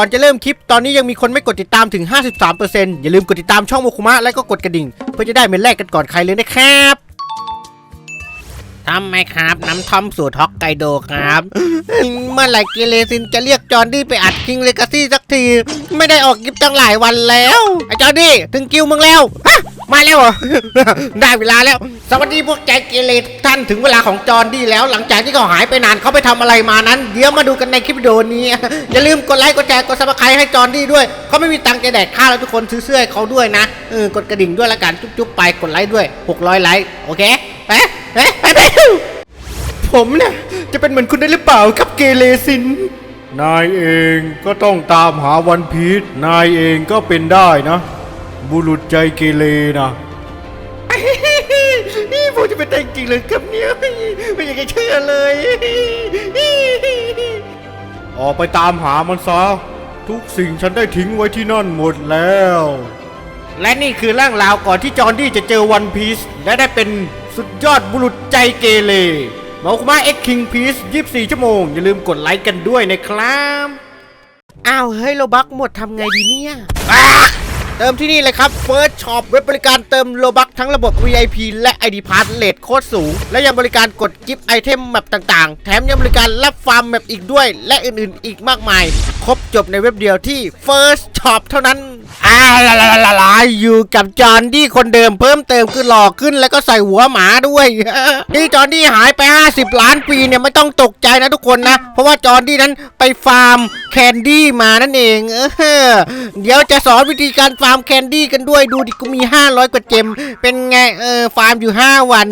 ก่อนจะเริ่มคลิปตอนนี้ยังมีคนไม่กดติดตามถึง 53%อย่าลืมกดติดตามช่องโมคุมะและก็กดกระดิ่ง เพื่อจะได้เป็นแรกกันก่อนใครเลยนะครับทำไหมครับ น้ำท่อมสูตรฮอกไกโดครับ เมื่อไหร่เกเรซินจะเรียกจอร์ดี้ไปอัดคิงเลกาซี่สักที ไม่ได้ออกกิฟตั้งหลายวันแล้ว ไอ้จอร์ดี้ถึงคิวมึงแล้วฮะ มาแล้วเหรอ ได้เวลาแล้ว สวัสดีพวกใจเกเรทุกท่านถึงเวลาของจอร์ดี้แล้ว หลังจากที่เขาหายไปนานเขาไปทำอะไรมานั้น เดี๋ยวมาดูกันในคลิปวิดีโอนี้ อย่าลืมกดไลค์กดแชร์กดซับสไครต์ให้จอร์ดี้ด้วย เขาไม่มีตังค์จะแดกข้าวแล้วทุกคนซื้อเสื้อให้เขาด้วยนะเออกดกระดิ่งด้วยละกันจุ๊บๆไปกดไลค์ด้วย 600ไลค์โอเคไปไปไปไปผมเนี่ยจะเป็นเหมือนคุณได้หรือเปล่าครับเกเรซิน นายเองก็ต้องตามหาวันพีชนายเองก็เป็นได้นะ บุรุษใจเกเรนะนี่ผมจะเป็นได้จริงเลยครับเนี่ยไม่อยากจะเชื่อเลย ออกไปตามหามันซะ ทุกสิ่งฉันได้ทิ้งไว้ที่นั่นหมดแล้ว และนี่คือเรื่องราวก่อนที่จอห์นดี้จะเจอวันพีซและได้เป็นสุดยอดบุรุษใจเกเรมาคุมาเอ็กคิงพีซ24 ชั่วโมง อย่าลืมกดไลค์กันด้วยนะครับ อ้าว เฮ้ยโลบักหมดทำไงดีเนี่ย เติมที่นี่เลยครับ First Shop เว็บบริการเติมโลบักทั้งระบบ VIP และ ID Pass เลทโคตรสูง และยังบริการกดกิฟต์ไอเทมแมปต่างๆ แถมยังบริการรับฟาร์มแมปอีกด้วย และอื่นๆ อีกมากมาย ครบจบในเว็บเดียวที่ First Shop เท่านั้นอาลาลาลาลาอยู่กับจอห์นดี้คนเดิมเพิ่มเติมคือหล่อขึ้นแล้วก็ใส่หัวหมาด้วยที่จอห์นดี้หายไป 50 ล้านปีเนี่ยไม่ต้องตกใจนะทุกคนนะ เพราะว่าจอห์นดี้นั้นไปฟาร์ม คนดี้มานั่นเองเออเดี๋ยวจะสอนวิธีการฟาร์มแคนดี้กันด้วยดูดิกูมี 500 กว่าเจม เป็นไงเออฟาร์มอยู่ 5 วัน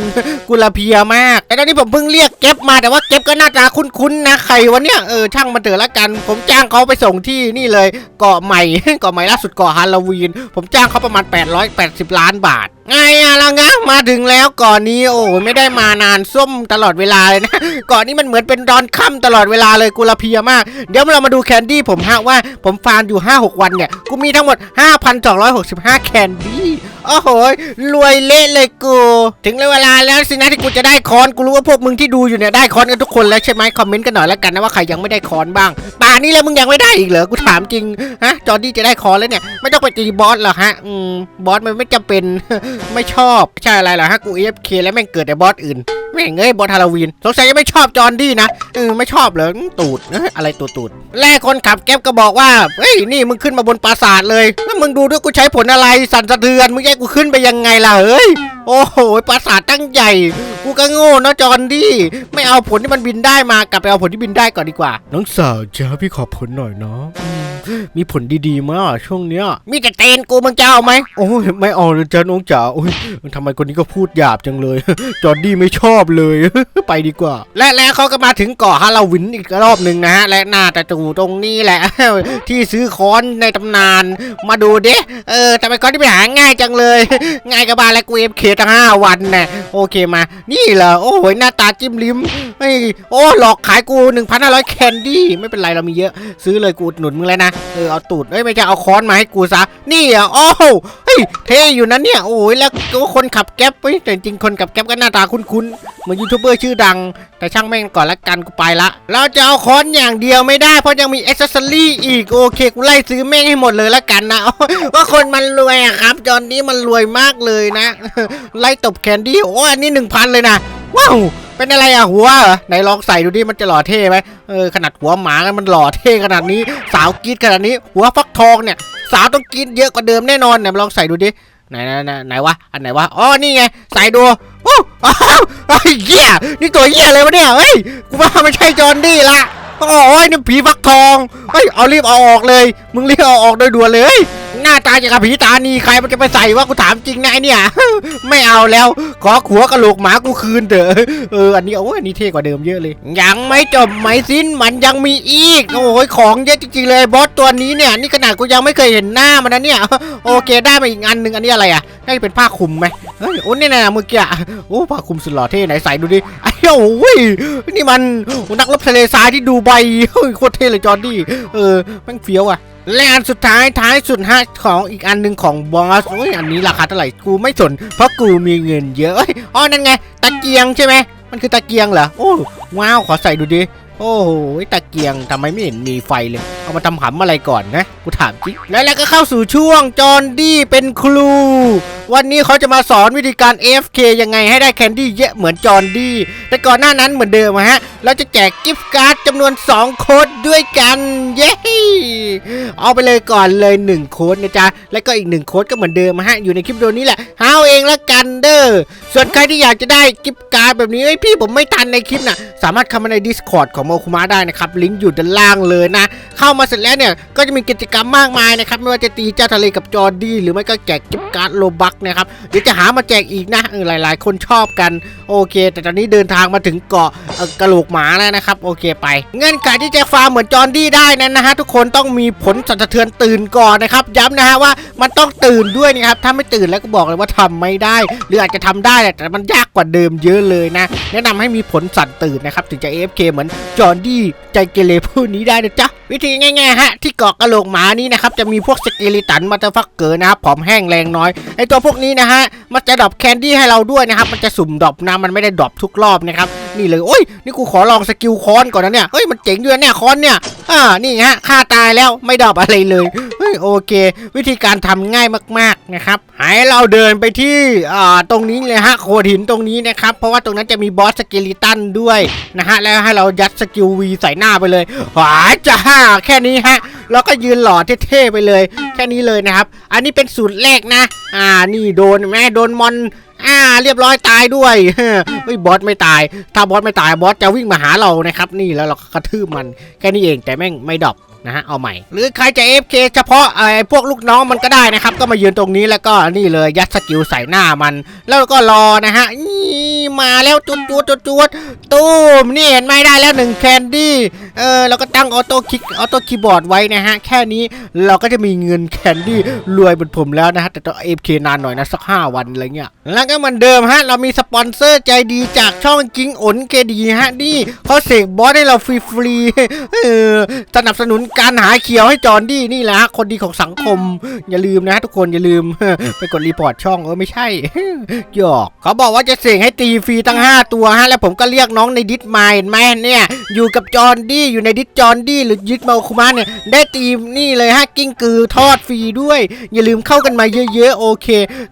กุละเพียมากแต่ตอนนี้ผมเพิ่งเรียกเก็บมาแต่ว่าเก็บก็หน้าตาคุ้นๆนะใครวะเนี่ยเออช่างมันเถอะละกัน ผมจ้างเขาไปส่งที่นี่เลยเกาะใหม่เกาะใหม่ล่าสุดเกาะฮาโลวีน ผมจ้างเขาประมาณ 880 ล้านบาท ไงอะล่ะงะมาถึงแล้วก่อนนี้โอ้ไม่ได้มานานส้มตลอดเวลาเลยนะก่อนนี้มันเหมือนเป็นดอนค่ำตลอดเวลาเลยกุละเพียมาก เดี๋ยวเรามาดูแคนดี้ผมฮะว่าผมฟาร์มอยู่ 5-6 วันเนี่ย กูมีทั้งหมด 5,265 แคนดี้ โอ้โหรวยเละเลยกู ถึงเวลาแล้วสินะที่กูจะได้คอนกูรู้ว่าพวกมึงที่ดูอยู่เนี่ยได้คอนกันทุกคนแล้วใช่ไหมคอมเมนต์กันหน่อยแล้วกันนะว่าใครยังไม่ได้คอนบ้างป่านี้แล้วมึงยังไม่ได้อีกเหรอกูถามจริงฮะจอร์ดี้จะได้คอนแล้วเนี่ยไม่ต้องไปตีบอสหรอกฮะอืมบอสมันไม่จำเป็นไม่ชอบใช่อะไรหรอฮะกูเอฟเคแล้วแม่งเกิดแต่บอสอื่น แม่งเอ้ยบอสฮาโลวีนสงสัยจะไม่ชอบจอร์ดี้นะเออไม่ชอบเหรอตูดเอ้ยอะไรตูดตูดแรกคนขับแก๊ปก็บอกว่าเฮ้ยนี่มึงขึ้นมาบนปราสาทเลยแล้วมึงดูด้วยกูใช้ผลอะไรสั่นสะเทือนมึงแยกกูขึ้นไปยังไงล่ะเฮ้ยโอ้โหปราสาทตั้งใหญ่ กูก็โง่เนาะจอร์ดี้ไม่เอาผลที่มันบินได้มากลับไปเอาผลที่บินได้ก่อนดีกว่า น้องสาวจ้าพี่ขอผลหน่อยเนาะมีผลดีๆมากช่วงเนี้ย มีแต่เตนกูมึงจะเอาไหมโอ้ยไม่เอาเลยจ้าน้องจ๋าโอ้ยทำไมคนนี้ก็พูดหยาบจังเลย จอร์ดี้ไม่ชอบเลย ไปดีกว่า และแล้วเขาก็มาถึงเกาะฮาโลวินอีกรอบหนึ่งนะฮะ และน่าจะอยู่ตรงนี้แหละ ที่ซื้อค้อนในตำนาน มาดูเด้เออทำไมค้อนที่ไปหาง่ายจังเลย ง่ายกับบานและกูเอฟเคตั้งห้าวันนะโอเคมา นี่เหรอโอ้โหหน้าตาจิ้มลิ้มเฮ้ยโอ้หลอกขายกู1,500แคนดี้ไม่เป็นไรเรามีเยอะ ซื้อเลยกูอุดหนุนมึงแล้วนะเออเอาตูดเอ้ยไม่ใช่เอาค้อนมาให้กูซะนี่อะโอ้เฮ้ยเท่อยู่นะเนี่ยโอ้ยแล้วก็คนขับแก๊ปเฮ้ยแต่จริงคนขับแก๊ปก็หน้าตาคุ้นๆเหมือนยูทูบเบอร์ชื่อดัง แต่ช่างแม่งก่อนละกันกูไปละ เราจะเอาค้อนอย่างเดียวไม่ได้เพราะยังมีอ c เซสซอรี่อีกโอเคกูไล่ซื้อแม่งให้หมดเลยละกันนะว่าคนมันรวยอะครับจอนนี้มันรวยมากเลยนะ ไล่ตบแคนดี้โอ้อันนี้หนึ่งพันเลยนะว้าวเป็นอะไรอะหัวไหนลองใส่ดูดิมันจะหล่อเท่ไหมเออขนาดหัวหมามันหล่อเท่ขนาดนี้ สาวกรีดขนาดนี้ หัวฟักทองเนี่ย สาวต้องกรีดเยอะกว่าเดิมแน่นอนไหนลองใส่ดูดิไหนไหนไหนไหนวะอันไหนวะอ๋อนี่ไงใส่ดูโอ้อ้าวไอ้เหี้ยนี่ตัวเหี้ยเลยวะเนี่ยเฮ้ยกูว่าไม่ใช่จอห์นดี้ละโอ้ยนี่ผีฟักทองเฮ้ยเอารีบเอาออกเลย มึงรีบเอาออกโดยด่วนเลย หน้าตาอย่างกับผีตานีใครมันจะไปใส่วะกูถามจริงนะไอเนี่ย ไม่เอาแล้ว ขอขัวกระโหลกหมากูคืนเถอะเอออันนี้โอ้ยอันนี้เท่กว่าเดิมเยอะเลย ยังไม่จบไหมสิ้นมันยังมีอีกโอ้ยของเยอะจริงๆเลยบอสตัวนี้เนี่ยนี่ขนาดกูยังไม่เคยเห็นหน้ามันนะเนี่ยโอเคได้มาอีกอันหนึ่งอันนี้อะไรอะน่าจะเป็นผ้าคลุมไหมเฮ้ยโอ้นี่นะเมื่อกี้อะโอ้ผ้าคลุมสุดหล่อเท่ไหนใส่ดูดิไอ้โอ้ยนี่มันนักรบทะเลทรายที่ดูใบเฮ้ยโคตรเท่เลยจอร์ดี้เออแมันเฟี้ยวอะ และอันสุดท้ายท้ายสุดฮะของอีกอันหนึ่งของบอสโอ้ยอันนี้ราคาเท่าไหร่กูไม่สนเพราะกูมีเงินเยอะอ๋อนั่นไงตะเกียงใช่ไหมมันคือตะเกียงเหรอโอ้ว้าวขอใส่ดูดิโอ้โหตะเกียงทำไมไม่เห็นมีไฟเลย เอามาทำหำอะไรก่อนนะ กูถามจริงแล้วแล้วก็เข้าสู่ช่วงจอห์นดี้เป็นครู วันนี้เขาจะมาสอนวิธีการ AFK ยังไงให้ได้แคนดี้เยอะเหมือนจอห์นดี้ แต่ก่อนหน้านั้นเหมือนเดิมอะฮะ เราจะแจกกิฟต์การ์ดจำนวน 2 โค้ดด้วยกัน เย้ เอาไปเลยก่อนเลย 1 โค้ดนะจ๊ะ แล้วก็อีก 1 โค้ดก็เหมือนเดิมอะฮะ อยู่ในคลิปวิดีโอนี้แหละหาเอาเองละกันเด้อ ส่วนใครที่อยากจะได้กิฟต์การ์ดแบบนี้เอ้พี่ผมไม่ทันในคลิปน่ะสามารถเข้ามาใน Discord ของโมคุมะได้นะครับ ลิงก์อยู่ด้านล่างเลยนะ เข้ามาเสร็จแล้วเนี่ยก็จะมีกิจกรรมมากมายนะครับไม่ว่าจะตีเจ้าทะเลกับจอร์ดี้หรือไม่ก็แจกกิฟต์การ์ดโลบักนะครับเดี๋ยวจะหามาแจกอีกนะเออหลาย ๆ คนชอบกันโอเค แต่ตอนนี้เดินทางมาถึงเกาะกระโหลกหมาแล้วนะครับโอเคไปเงื่อนไขที่จะฟาร์มเหมือนจอร์ดี้ได้นั้นนะฮะทุกคนต้องมีผลสั่นสะเทือนตื่นก่อนนะครับย้ำนะฮะว่ามันต้องตื่นด้วยนะครับถ้าไม่ตื่นแล้วก็บอกเลยว่าทำไม่ได้ หรืออาจจะทำได้แต่มันยากกว่าเดิมเยอะเลยนะ แนะนำให้มีผลสั่นตื่นนะครับถึงจะ AFK เหมือนจอร์ดี้ใจเกเรผู้นี้ได้นะจ๊ะวิธีง่ายๆฮะที่เกาะกระโหลกหมานี้นะครับจะมีพวกสเกลิตันมาเตอร์ฟักเกอร์นะครับผอมแห้งแรงน้อยไอตัวพวกนี้นะฮะมันจะดรอปแคนดี้ให้เราด้วยนะครับ มันจะสุ่มดรอปนะมันไม่ได้ดรอปทุกรอบนะครับ นี่เลยโอ้ยนี่กูขอลองสกิลคอนก่อนนะเนี่ยเฮ้ยมันเจ๋งด้วยเนี่ยคอนเนี่ยอ่านี่ฮะฆ่าตายแล้วไม่ดรอปอะไรเลยเฮ้ยโอเค วิธีการทำง่ายมากๆนะครับให้เราเดินไปที่อ่าตรงนี้เลยฮะโขดหินตรงนี้นะครับเพราะว่าตรงนั้นจะมีบอสสเกลิตันด้วยนะฮะแล้วให้เรายัดสกิลวีใส่หน้าไปเลยหวาจ้าแค่นี้ฮะแล้วก็ยืนหล่อเท่ๆไปเลย แค่นี้เลยนะครับ อันนี้เป็นสูตรแรกนะ อ่านี่โดนแม่โดนมอน อ่า เรียบร้อยตายด้วยเฮ้ยบอสไม่ตาย ถ้าบอสไม่ตายบอสจะวิ่งมาหาเรานะครับ นี่แล้วเรากระทืบมันแค่นี้เองแต่แม่งไม่ดรอป นะฮะเอาใหม่ หรือใครจะ FK เฉพาะไอ้พวกลูกน้องมันก็ได้นะครับ ก็มายืนตรงนี้แล้วก็นี่เลยยัดสกิลใส่หน้ามัน แล้วก็รอนะฮะนี่มาแล้วจุดจุดจุดจุดตูมนี่เห็นไหมได้แล้วหนึ่งแคนดี้เออเราก็ตั้งออโต้คลิกออโต้คีย์บอร์ดไว้นะฮะ แค่นี้เราก็จะมีเงินแคนดี้รวยเหมือนผมแล้วนะฮะ แต่ต้องเอฟเนานหน่อยนะ สัก 5 วันอะไรเงี้ยแล้วก็เหมือนเดิมฮะ เรามีสปอนเซอร์ใจดีจากช่องจิ้งโอนเคดีฮะนี่เขาเสกบอสให้เราฟรีๆเออสนับสนุนการหาเขียวให้จอร์นดี้นี่แหละฮะคนดีของสังคม อย่าลืมนะทุกคนอย่าลืมไปกดรีพอร์ตช่องเออไม่ใช่หยอกเขาบอกว่าจะเสกให้ตีฟรีตั้ง 5 ตัวฮะแล้วผมก็เรียกน้องในดิสมาเห็นไหมเนี่ย อยู่กับจอร์นดี้อยู่ในดิสจอร์นดี้หรือดิสมาคุมะเนี่ยได้ตีนี่เลยฮะกิ้งกือทอดฟรีด้วย อย่าลืมเข้ากันมาเยอะๆโอเค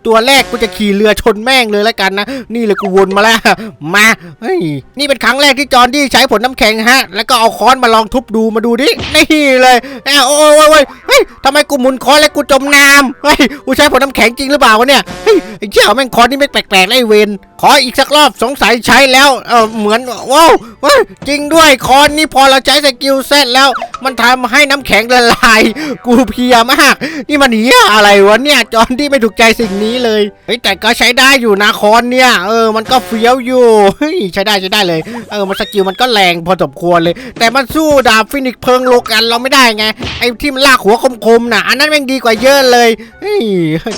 ตัวแรกกูจะขี่เรือชนแม่งเลยแล้วกันนะนี่เลยกูวนมาแล้วมาเฮ้ยนี่เป็นครั้งแรกที่จอร์นดี้ใช้ผลน้ำแข็งฮะ แล้วก็เอาค้อนมาลองทุบดูมาดูดินี่เลยแอ้โอ้ยโอ้ยเฮ้ยทำไมกูหมุนคอแล้วกูจมน้ำเฮ้ยกูใช้ผลน้ำแข็งจริงหรือเปล่าวะเนี่ยเฮ้ยไอ้เจ้าแม่งคอนี่ไม่แปลกๆเลยไอ้เวนขออีกสักรอบสงสัยใช้แล้วเออเหมือนว้าวเฮ้ยจริงด้วยคอนนี่พอเราใช้สกิลเซตแล้ว มันทำให้น้ำแข็งละลาย กูเพียมาก นี่มันเหี้ยอะไรวะเนี่ยจอนที่ไม่ถูกใจสิ่งนี้เลยเฮ้ยแต่ก็ใช้ได้อยู่นะคอนเนี่ย เออ มันก็เฟี้ยวอยู่เฮ้ยใช้ได้ใช้ได้เลย เออมันสกิลมันก็แรงพอสมควรเลย แต่มันสู้ดาบฟินิกเพิงโลกันเราไม่ได้ไง ไอ้ที่มันลากหัวคมๆน่ะอันนั้นแม่งดีกว่าเยอะเลยเฮ้ย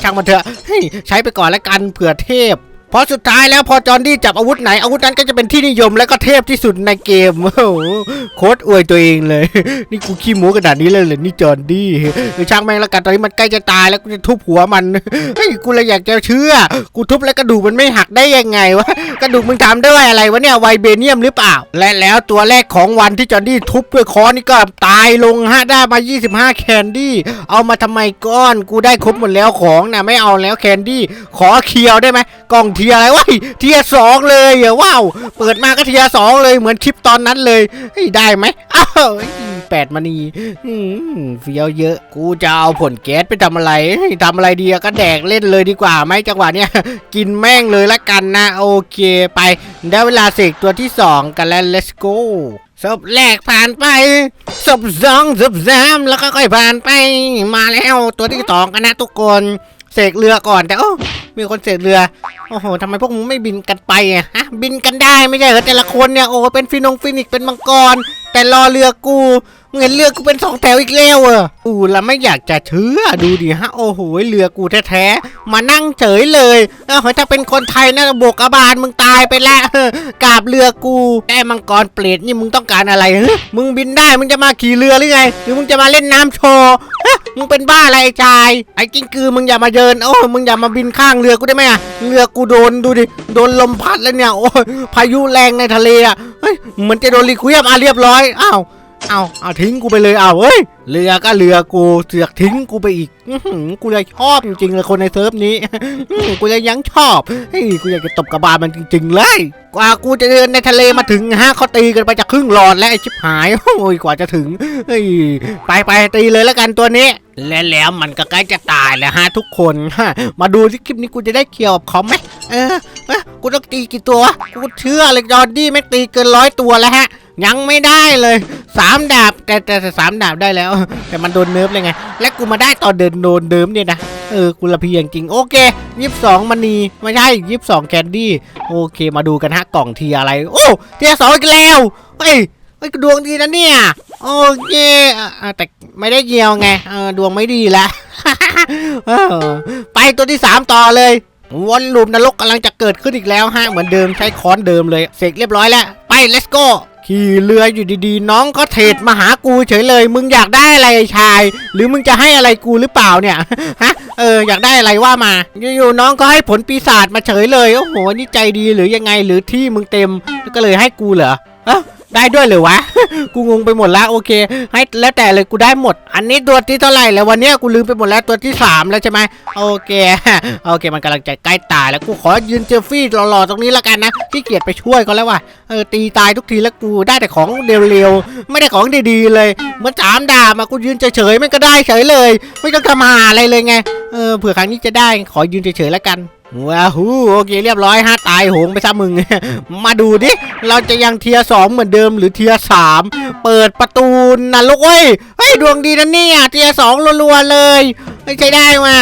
ช่างมันเถอะเฮ้ยใช้ไปก่อนแล้วกันเผื่อเทพ เพราะสุดท้ายแล้วพอจอห์นดี้จับอาวุธไหนอาวุธนั้นก็จะเป็นที่นิยมและก็เทพที่สุดในเกมโอ้โหโคตรอวยตัวเองเลย นี่กูขี้หมูขนาดนี้เลยเหรอนี่จอห์นดี้หรือช่างแม่งแล้วกันตอนนี้มันใกล้จะตายแล้วกูจะทุบหัวมันเฮ้ยกูเลยอยากจะเชื่อ กูทุบแล้วกระดูกมันไม่หักได้ยังไงวะกระดูกมึงทำด้วยอะไรวะเนี่ยไวเบเนียมหรือเปล่า และแล้วตัวแรกของวันที่จอห์นดี้ทุบด้วยค้อนนี่ก็ตายลงฮะได้มา 25 แคนดี้เอามาทำไมก้อน กูได้ครบหมดแล้วของนะไม่เอาแล้วแคนดี้ขอเคียวได้ไหม กล่องเทียอะไรวะเทียสองเลยเหรอว้าวเปิดมาก็เทียสองเลยเหมือนคลิปตอนนั้นเลยได้ไหมอ้าวแปดมณีอืมเฟี้ยวเยอะ กูจะเอาผลแก๊สไปทำอะไรเฮ้ยทำอะไรดีก็แดกเล่นเลยดีกว่าไหมจังหวะเนี้ยกินแม่งเลยละกันนะโอเคไป ได้เวลาเสกตัวที่สองกันแล้ว let's go ศพแรกผ่านไปศพสองศพสามแล้วก็ค่อยผ่านไป มาแล้วตัวที่สองกันนะทุกคน เสกเรือก่อนแต่โอ้มีคนเสกเรือ โอ้โหทำไมพวกมึงไม่บินกันไปอะฮะบินกันได้ไม่ใช่เหรอแต่ละคนเนี่ยโอ้เป็นฟินงฟินิกเป็นมังกร แต่รอเรือกู เงินเรือกูเป็นสองแถวอีกแล้วอะอูแล้วไม่อยากจะเชื่อดูดิฮะโอ้โหเรือกูแท้ๆมานั่งเฉยเลยเออถ้าเป็นคนไทยนะบกอบาลมึงตายไปแล้วกาบเรือกูแอ้มังกรเปรตนี่มึงต้องการอะไรฮะมึงบินได้มึงจะมาขี่เรือหรือไงหรือมึงจะมาเล่นน้ำโชว์มึงเป็นบ้าอะไรไอ้ชายไอ้กิ้งกือมึงอย่ามาเดินโอ้มึงอย่ามาบินข้างเรือกูได้ไหมอะเรือกูโดนดูดิโดนลมพัดแล้วเนี่ยโอ้ยพายุแรงในทะเลอะเฮ้ยเหมือนจะโดนรีคุยมอะเรียบร้อยอ้าว เอาเอาทิ้งกูไปเลยเอาเฮ้ยเรือก็เรือกูเสือกทิ้งกูไปอีกกูเลยชอบจริงๆเลยคนในเซิร์ฟนี้กูเลยยังชอบเฮ้ยกูอยากจะตบกระบาลมันจริง ๆ เลยกว่ากูจะเดินในทะเลมาถึงฮะเขาตีกันไปจะครึ่งหลอดแล้วไอ้ชิบหายโอ้ยกว่าจะถึงเฮ้ยไปไปตีเลยแล้วกันตัวนี้และแล้วมันก็ใกล้จะตายแล้วฮะทุกคนฮะมาดูที่คลิปนี้กูจะได้เกี่ยวกับเขาไหมเออกูต้องตีกี่ตัวกูเชื่อเลยจอร์ดี้ไม่ตีเกินร้อยตัวแล้วฮะ ยังไม่ได้เลยสามดาบแต่แต่สามดาบได้แล้ว แต่มันโดนเนิร์ฟเลยไง และกูมาได้ตอนเดินโดนเดิมเนี่ยนะเออกูละเพียงจริงโอเคยี่สิบสองมณีไม่ใช่ยี่สิบสองแคนดี้โอเคมาดูกันฮะกล่องทีอะไร โอ้เทียสองอีกแล้วเฮ้ยเฮ้ยดวงดีนะเนี่ยโอเคแต่ไม่ได้เกี่ยวไงเออดวงไม่ดีล้วเออไปตัวที่สามต่อเลยวนลูปนรกกำลังจะเกิดขึ้นอีกแล้วฮะเหมือนเดิมใช้ค้อนเดิมเลยเสกเรียบร้อยแล้วไป let's go ขี่เรืออยู่ดีๆ น้องก็เทรดมาหากูเฉยเลย มึงอยากได้อะไรชาย หรือมึงจะให้อะไรกูหรือเปล่าเนี่ยฮะเอออยากได้อะไรว่ามาอยู่ๆน้องก็ให้ผลปีศาจมาเฉยเลยโอ้โหนี่ใจดีหรือยังไงหรือที่มึงเต็มก็เลยให้กูเหรออ้า ได้ด้วยหรือวะ กูงงไปหมดแล้วโอเค ให้แล้วแต่เลยกูได้หมด อันนี้ตัวที่เท่าไหร่แล้ววันนี้กูลืมไปหมดแล้วตัวที่สามแล้วใช่ไหมโอเคโอเค มันกำลังจะใกล้ตายแล้วกูขอยืนเจอฟี่หล่อๆตรงนี้ละกันนะที่เกียจไปช่วยเขาแล้วว่ะเออตีตายทุกทีแล้วกูได้แต่ของเร็วๆไม่ได้ของดีๆเลยเมื่อสามดาบมากูยืนเฉยๆมันก็ได้เฉยเลย ไม่ต้องทำหาอะไรเลยไงเออเผื่อครั้งนี้จะได้ขอยืนเฉยๆและกัน ว้าวหูโอเคเรียบร้อยฮะตายโหงไปซะมึง มาดูดิ เราจะยังเทียสองเหมือนเดิมหรือเทียสามเปิดประตูนรกเว้ยเฮ้ยดวงดีนะเนี่ยเทียสองรัวๆเลย ไม่ใช่ได้ว่ะ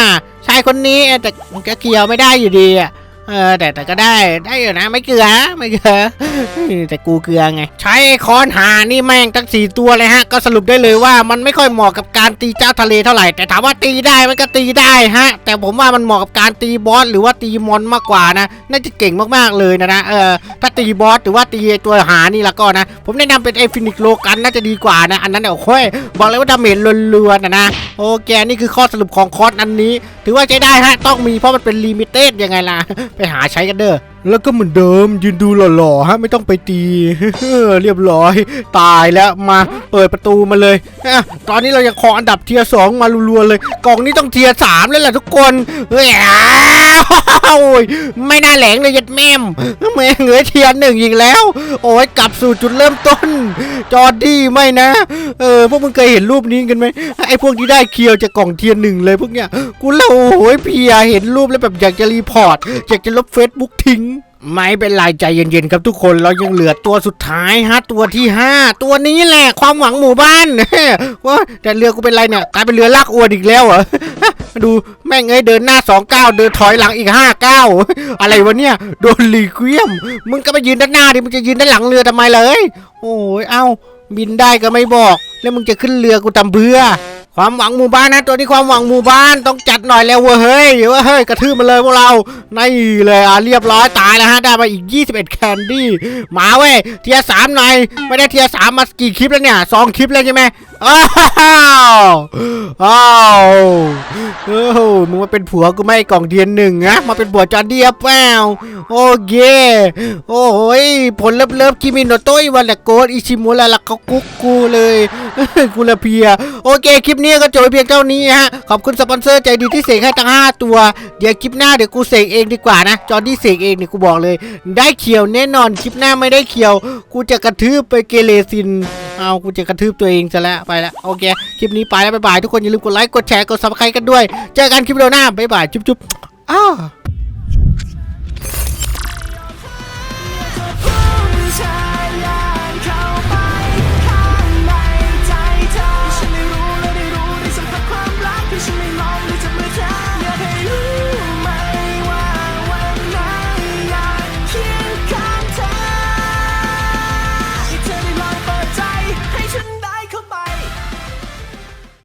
ชายคนนี้แต่มันก็เกี่ยวไม่ได้อยู่ดีอะ เออแต่แต่ก็ได้ได้อยู่นะไม่เกลือไม่เกลือแต่กูเกลือไง ใช้ค้อนหานี่แม่งตั้งสี่ตัวเลยฮะ ก็สรุปได้เลยว่ามันไม่ค่อยเหมาะกับการตีเจ้าทะเลเท่าไหร่ แต่ถามว่าตีได้มันก็ตีได้ฮะ แต่ผมว่ามันเหมาะกับการตีบอสหรือว่าตีมอนมากกว่านะน่าจะเก่งมากๆเลยนะนะเออถ้าตีบอสหรือว่าตีตัวหานี่ล้วก็นะ ผมแนะนำเป็นไอฟินิกโลกันน่าจะดีกว่านะ อันนั้นเนี่ยโอ้ยบอกเลยว่าดาเมจล้วนๆนะนะโอเคนี่คือข้อสรุปของคอร์สอันนี้ ถือว่าใช้ได้ฮะต้องมีเพราะมันเป็นลิมิเต็ดยังไงล่ะไปหาใช้กันเด้อ แล้วก็เหมือนเดิมยืนดูหล่อๆฮะไม่ต้องไปตีเรียบร้อย ตายแล้วมาเปิดประตูมาเลยอะตอนนี้เรายังขออันดับเทียร์สองมารัวๆเลย กล่องนี้ต้องเทียร์สามแล้วล่ะทุกคนเฮ้ยอ้าโอ้ยไม่น่าแหลงเลยยัดแม่มแม่เหลือเทียร์หนึ่งอีกแล้ว โอ้ยกลับสู่จุดเริ่มต้น จอร์ดี้ไม่นะ เออพวกมึงเคยเห็นรูปนี้กันไหมไอ้พวกที่ได้เคียวจากกล่องเทียร์หนึ่งเลยพวกเนี้ยกูแล้วโอ้ยเพียเห็นรูปแล้วแบบอยากจะรีพอร์ตอยากจะลบเฟซบุ๊กทิ้ง ไม่เป็นไรใจเย็นๆครับทุกคนเรายังเหลือตัวสุดท้ายฮะตัวที่ห้าตัวนี้แหละความหวังหมู่บ้านว่าแต่เรือกูเป็นไรเนี่ยกลายเป็นเรือลากอวนอีกแล้วเหรอดูแม่งเอ้ยเดินหน้าสองเก้าเดินถอยหลังอีกห้าเก้าอะไรวะเนี่ยโดนลีเกวียม มึงก็ไปยืนด้านหน้าดิมึงจะยืนด้านหลังเรือทำไมเลย โอ้ยเอ้าบินได้ก็ไม่บอก แล้วมึงจะขึ้นเรือกูตำเบื่อ ความหวังหมู่บ้านนะ ตัวนี้ความหวังหมู่บ้านต้องจัดหน่อยแล้วเว้ยเฮ้ยเว้ยเฮ้ยกระทืบมันเลยพวกเรานี่เลยอะเรียบร้อยตายแล้วฮะได้มาอีก 21 แคนดี้มาเว้ยเทียร์สามหน่อยไม่ได้เทียร์สามมากี่คลิปแล้วเนี่ยสองคลิปแล้วใช่ไหมอ้าวอ้าวโอ้โหมึงมาเป็นผัวกูไม่กล่องเทียนหนึ่งนะมาเป็นผัวจอร์เดียเปล่าโอเคโอ้โหยผลเลิฟเลิฟกิมิโนโต้ยวันละโกดอิชิมุระละเขากุ๊กกูเลยกูละเพียโอเคคลิปนี้ก็จบเพียงเท่านี้ฮะ ขอบคุณสปอนเซอร์ใจดีที่เสกให้ตั้ง 5 ตัว เดี๋ยวคลิปหน้าเดี๋ยวกูเสกเองดีกว่านะ จอร์ดี้เสกเองเนี่ยกูบอกเลย ได้เขียวแน่นอนคลิปหน้าไม่ได้เขียว กูจะกระทืบไปเกเรซิน เอากูจะกระทืบตัวเองซะแล้วไปละโอเค คลิปนี้ไปแล้วบ๊ายบายทุกคนอย่าลืมกดไลค์กดแชร์กดซับสไครต์กันด้วย เจอกันคลิปเดียวหน้าบ๊ายบายจุ๊บๆอ้าว